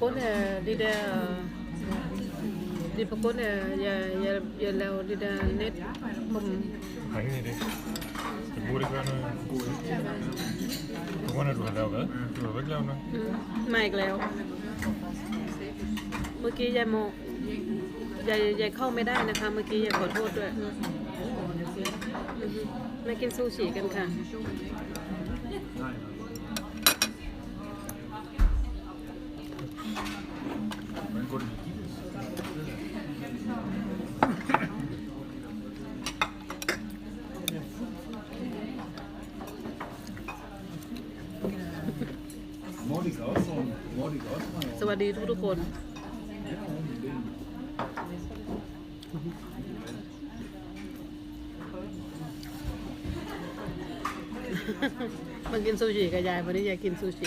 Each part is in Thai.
grund af det der... Det er på grund af, at jeg, jeg, jeg laver det der net om... Jeg har ingen idé. Det burde ikke være noget god idé. På grund af, at du har lavet hvad? Du har jo ikke lavet noget. Mm, må jeg ikke lave. เมื่อกี้ยายโมยายยายเข้าไม่ได้นะคะ เมื่อกี้ยายขอโทษด้วยอือฮึมากินซูชิกันค่ะ สวัสดีทุกทุกคน มากินซูชิกับยายวันนี้ยายกินซูชิ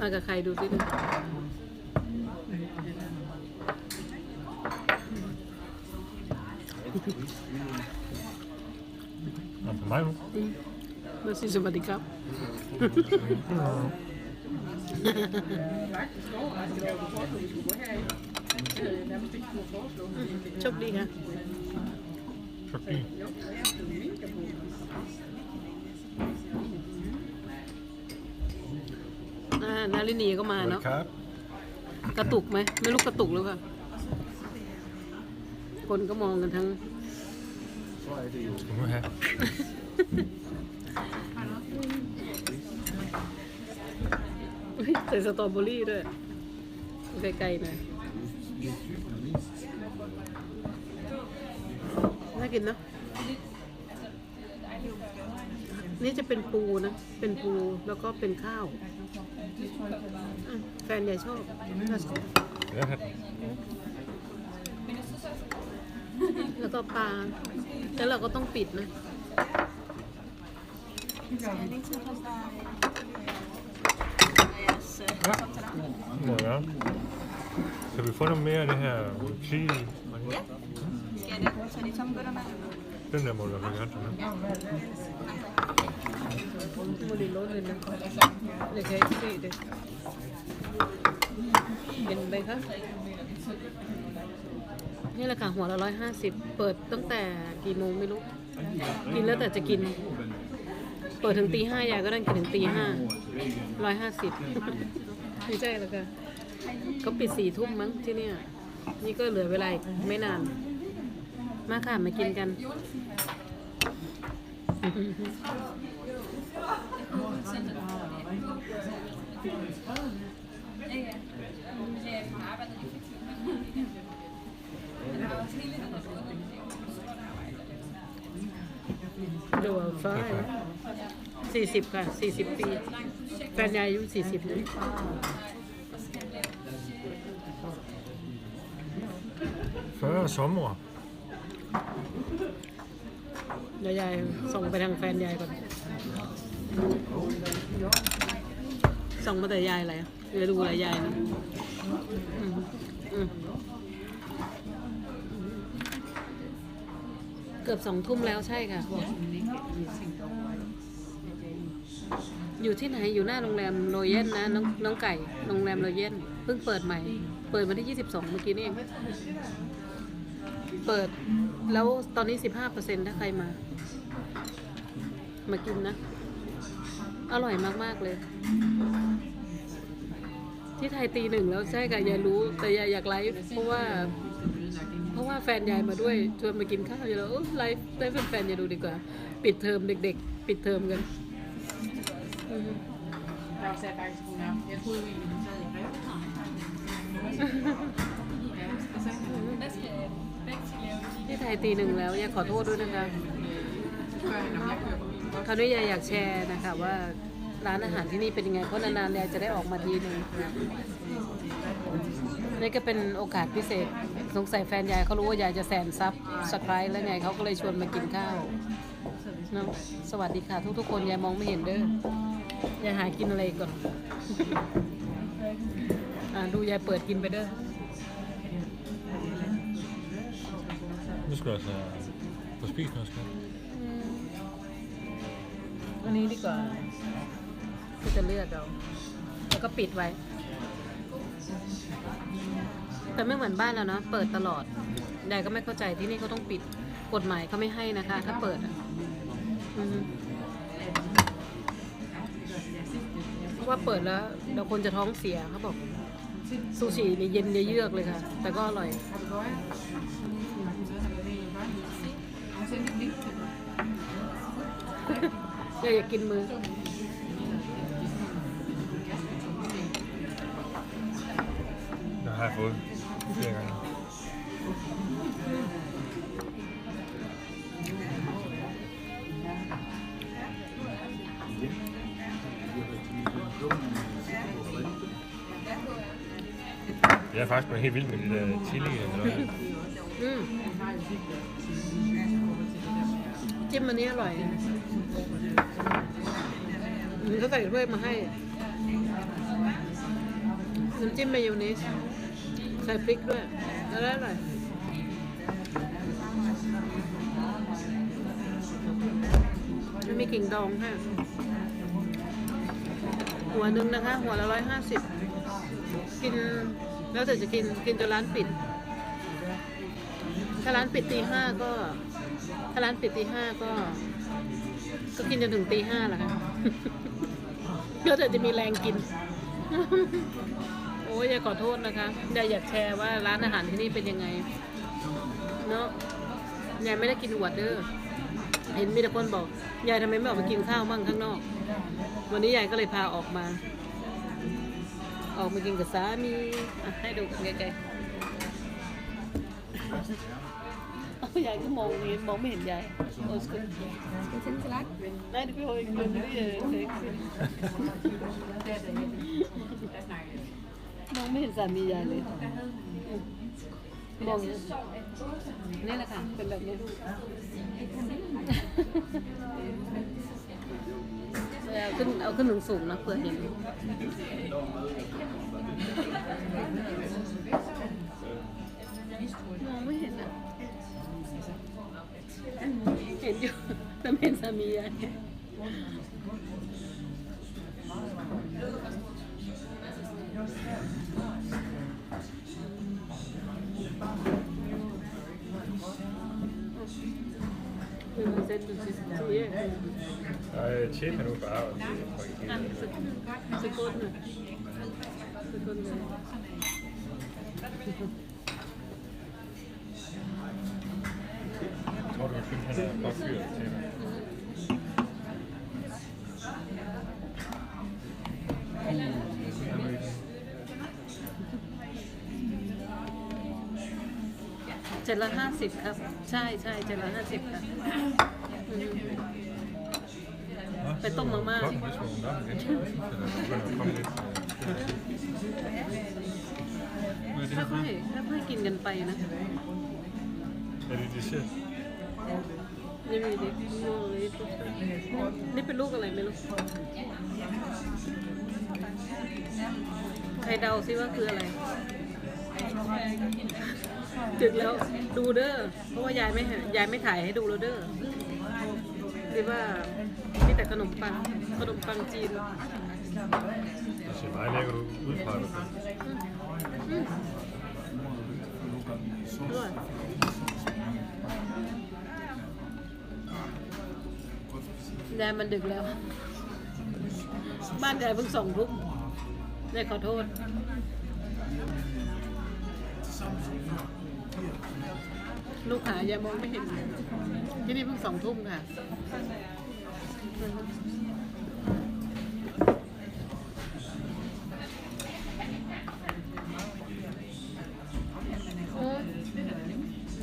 มากับใครดูสิดู Nå, for mig nu. มาสิสวัสดีครับโชคดีค่ะ Så fint. อ่า นารินีก็มาเนาะ Kap. กระตุกไหมไม่รู้กระตุกหรือเปล่าคนก็มองกันทั้ง Skal du have? อุ๊ยใส่สตรอเบอรี่ด้วยเอาไกลๆหน่อยน่ากินเนอะ นี่จะเป็นปูนะ เป็นปูแล้วก็เป็นข้าวอะแฟนใหญ่ชอบน่าชอบ Ja, hat. แล้วก็ปลา แล้วเราก็ต้องปิดนะ Ja. Kan vi få noget mere af det her chili? Ja. Skal jeg det? Så de tomme bøtter med? Den der må du i hvert fald gerne tage med. มูลิโรสเลยนะเดี๋ยวใช้สีเด็เห็นไหมคะนี่แหละค่ะหัวละร้อยห้าสิบเปิดตั้งแต่กี่โมงไม่รู้กินแล้วแต่จะกิน เปิดถึงตีห้ายายก็ได้กินถึงตีห้าร้อยห้าสิบไม่ใช่แล้วค่ะเขาปิดสี่ทุ่มมั้งที่เนี่ย นี่ก็เหลือเวลาอีกไม่นาน มาค่ะมากินกัน ดูเอาฟ้าสี่สิบค่ะสี่สิบปีแฟนยายอายุสี่สิบนะ40 sommer. เดี๋ยวยายส่งไปทางแฟนยายก่อน ส่งมาแต่ยายอะไรเดี๋ยวดูอะไรยายนะอืมอืมเกือบสองทุ่มแล้วใช่ค่ะ อยู่ที่ไหนอยู่หน้าโรงแรมโรเยนนะน้องน้องไก่โรงแรมโรเยนเพิ่งเปิดใหม่ เปิดวันที่ 22 เมื่อกี้นี่เองเปิดแล้วตอนนี้ 15%ถ้าใครมา มากินนะ อร่อยมาก ๆ เลย ที่ไทยตีหนึ่งแล้วใช่ค่ะยายรู้แต่ยายอยากไลฟ์เพราะว่า เพราะว่าแฟนยายมาด้วยชวนมากินข้าวอยู่แล้วไลฟ์ได้แฟนๆยายดูดีกว่า ปิดเทอมเด็ก ๆ ปิดเทอมกันที่ไทยตีหนึ่งแล้วยายขอโทษด้วยนะคะ คราวนี้ยายอยากแชร์นะคะว่าร้านอาหารที่นี่เป็นยังไงเพราะนานๆยายจะได้ออกมาทีหนึ่งนี่ก็เป็นโอกาสพิเศษสงสัยแฟนยายเขารู้ว่ายายจะแสนซับสไครต์แล้วไงเขาก็เลยชวนมากินข้าวนะสวัสดีค่ะทุกๆคนยายมองไม่เห็นเด้อยายหากินอะไรก่อนดูยายเปิดกินไปเด้อ Nu skal jeg altså få spiken skal อันนี้ดีกว่าก็จะเลือกเอาแล้วก็ปิดไว้ แต่ไม่เหมือนบ้านเราเนาะเปิดตลอดยายก็ไม่เข้าใจที่นี่เขาต้องปิดกฎหมายเขาไม่ให้นะคะ ถ้าเปิดอะเพราะว่าเปิดแล้วเดี๋ยวคนจะท้องเสียเขาบอกซูชินี่เย็นเยือกเลยค่ะ แต่ก็อร่อย Har du gøje? Så har du det i gøje. Og så lidt lidt til mig. ยายอยากกินมือ Det har jeg fået flere gange. Jeg er faktisk blevet helt vild med det der chili. Eller hvad. อืม จิ้มอันนี้อร่อยอืมเขาใส่ถ้วยมาให้ น้ำจิ้มมายองเนสใส่พริกด้วย แล้วอร่อยมันมีกิ่งดองค่ะ หัวหนึ่งนะคะ หัวละร้อยห้าสิบ กิน แล้วแต่จะกิน กินจนร้านปิด ถ้าร้านปิดตีห้าก็าร้านปิดตีห้าก็ก็กินจนถึงตีห้าแหละค่ะก็แต่จะมีแรงกิน โอ้ยอย่าขอโทษนะคะยายอยากแชร์ว่าร้านอาหารที่นี่เป็นยังไง เนาะยายไม่ได้กินอวดเด้อเห็นมีแต่คนบอกยายทำไมไม่ออกไปกินข้าวมั่งข้างนอก วันนี้ยายก็เลยพาออกมา ออกมากินกับสามีอะให้ดูกันไกลๆเอา ยายก็มองอย่างนี้มองไม่เห็นยายโอ้สกุล Skal til salat? Nej, det behøver ikke, men det er sexy. Mong ไม่เห็นสามียายเลยมองนี่แหละค่ะเป็นแบบนี้เอาขึ้นเอาขึ้นสูงๆนะเผื่อเห็นมองไม่เห็นอะ เห็นอยู่แต่ ไม่เห็นสามียายคือมันเซ็ตดูสิสีอะ Nej, chef er nu bare. og det er faktisk อะ helt- สกุลสกุลน่ะสกุลเลย Tror du, at han er påfyret til dig? เจ็ดละห้าสิบครับ ใช่ใช่เจ็ดละห้าสิบค่ะอืม Nå, Hvad dum mamma. Klokken er vist vågnet op igen. så Jeg synes, at der begynder at komme lidt. øh, Hvad er det ค่ her อยๆค่อยๆกินกันไปนะ for? Er det dessert? นี่มีดิลูกเลยนี่เป็นลูกอะไรไม่รู้ใครเดาซิว่าคืออะไรถึกแล้วดูเด้อ เพราะว่ายายไม่ยายไม่ถ่ายให้ดูแล้วเด้อคิว่ามีแต่ขนมปัง ขนมปังจีน อร่อย ยายมันดึกแล้ว บ้านยายเพิ่งสองทุ่มยายขอโทษ ลูกหายายมองไม่เห็น ที่นี่เพิ่งสองทุ่มค่ะ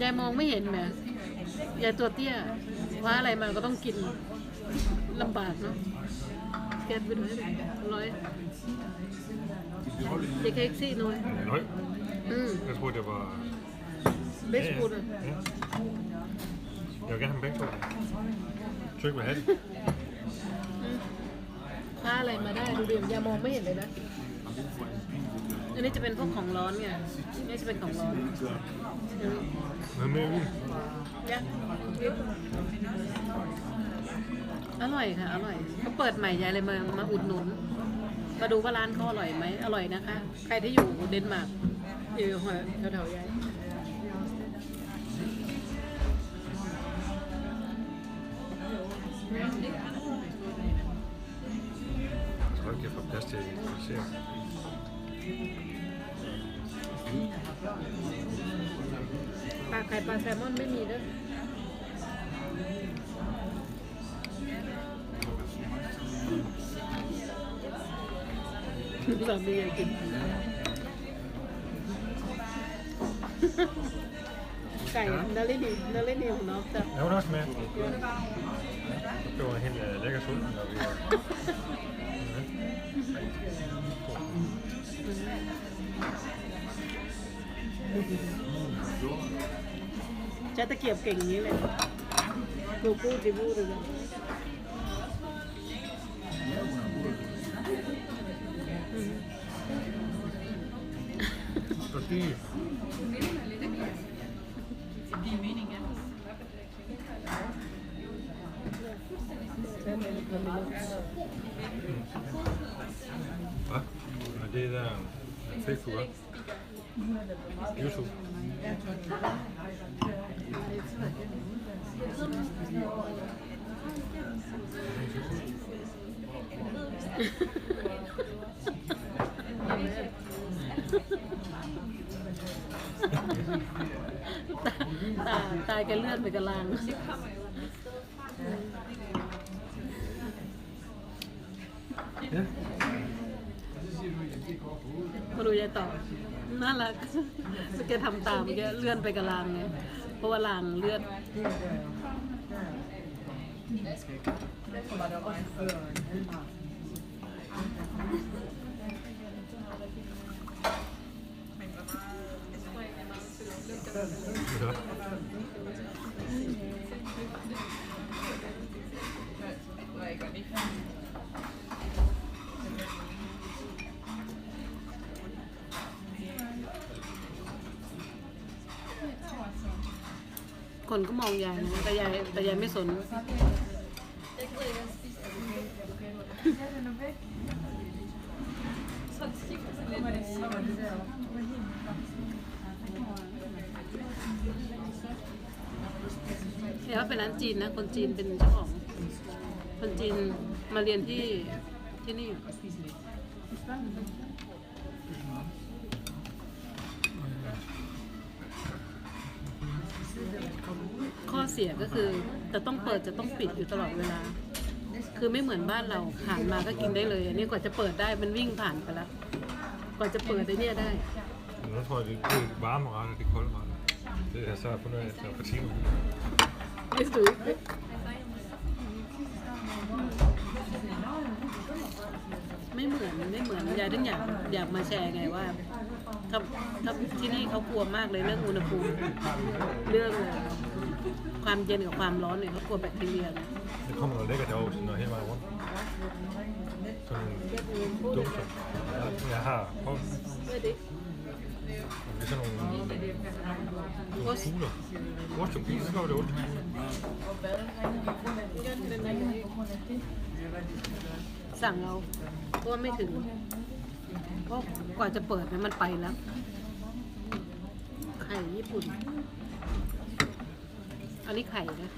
ยายมองไม่เห็นแหมยายตัวเตี้ยว่าอะไรมาก็ต้องกิน ลำบากเนาะแกไปดูให้หน่อยร้อยเด็กเอ็กซี่น้อย Løg. อืม Jeg troede, det var... เบสฟูด Ja, ja. Jeg vil gerne have dem begge to. Tryk vil have det. ค่าอะไรมาได้ดูดิยายมองไม่เห็นเลยนะ อันนี้จะเป็นพวกของร้อนไงนี่จะเป็นของร้อน Hvad med ugen? ยะ อร่อยค่ะ อร่อยเขาเปิดใหม่ยายเลยมามาอุดหนุน มาดูว่าร้านเขาอร่อยไหมอร่อยนะคะ ใครที่อยู่เดนมาร์กอยู่แถวๆยาย Jeg tror ikke, jeg får plads til at se. ปลาไข่ปลาแซลมอนไม่มีด้วย สามีอยากกินไก่นารินีนารินีของน้องจะ Er hun også med? Det var helt uh, lækker sulten, når vi var... Ja. ใช้ตะเกียบเก่งอย่างนี้เลยดูพูดดิพูดเลย Sophie. I did um, er fedt, du ตาตายกันเลื่อนไปกับลาง Ja. มาดูยายต่อน่ารักเมื่อกี้ทำตามเมื่อกี้เลื่อนไปกับลางไงเพราะว่าลางเลื่อน คนก็มองยายนะแต่ยายแต่ยายไม่สน เดี๋ยวเป็นร้านจีนนะ คนจีนเป็นเจ้าของ คนจีนมาเรียนที่ที่นี่ ข้อเสียก็คือจะต้องเปิดจะต้องปิดอยู่ตลอดเวลา คือไม่เหมือนบ้านเราผ่านมาก็กินได้เลย อันนี้กว่าจะเปิดได้มันวิ่งผ่านไปแล้ว กว่าจะเปิดไอ้เนี่ยได้ Men nu tror jeg, det er det varme retter, det kolde retter. Så fundet ud af efter et par timer. ไม่เหมือนไม่เหมือนยายถึงอยากอยากมาแชร์ไงว่าถ้าถ้าที่นี่เขากลัวมากเลยเรื่องอุณหภูมิเรื่องความเย็นกับความร้อนเนี่ยเขากลัวแบคทีเรียนะ Det kommer der lækkert derovre, sådan noget hele vejen rundt. Sådan nogle dufter. Jeg, jeg har prøvet, ไม่ดิ det er sådan nogle, nogle Ost. kugler. Ost og kugler, så går det ondt. สั่งเอาเพราะว่าไม่ถึง เพราะกว่าจะเปิดเนี่ยมันไปแล้ว ไข่ญี่ปุ่น อันนี้ไข่นะ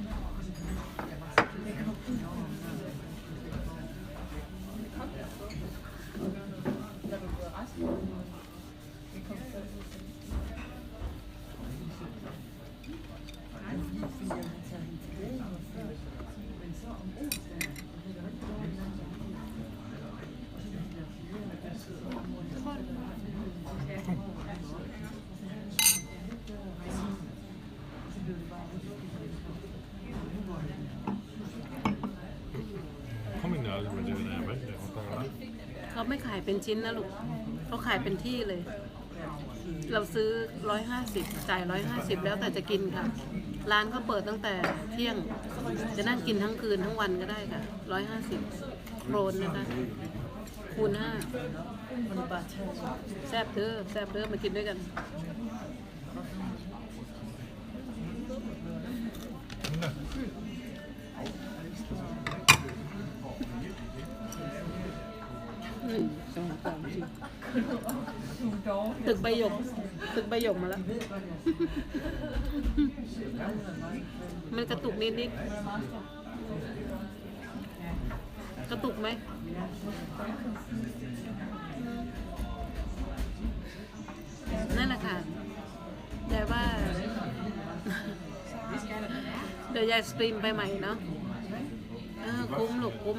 เขาไม่ขายเป็นชิ้นนะลูกเขาขายเป็นที่เลย เราซื้อร้อยห้าสิบจ่ายร้อยห้าสิบแล้วแต่จะกินค่ะ ร้านเขาเปิดตั้งแต่เที่ยง จะนั่งกินทั้งคืนทั้งวันก็ได้ค่ะร้อยห้าสิบโครนนะคะ คูณห้าแซบเด้อแซบเด้อมากินด้วยกัน อืมสองจริงตึกใบหยก ตึกใบหยกมาแล้ว มันกระตุกนิดนิดกระตุกไหมนั่นแหละค่ะยายว่า เดี๋ยวยายสตรีมไปใหม่เนาะคุ้มหลกคุ้ม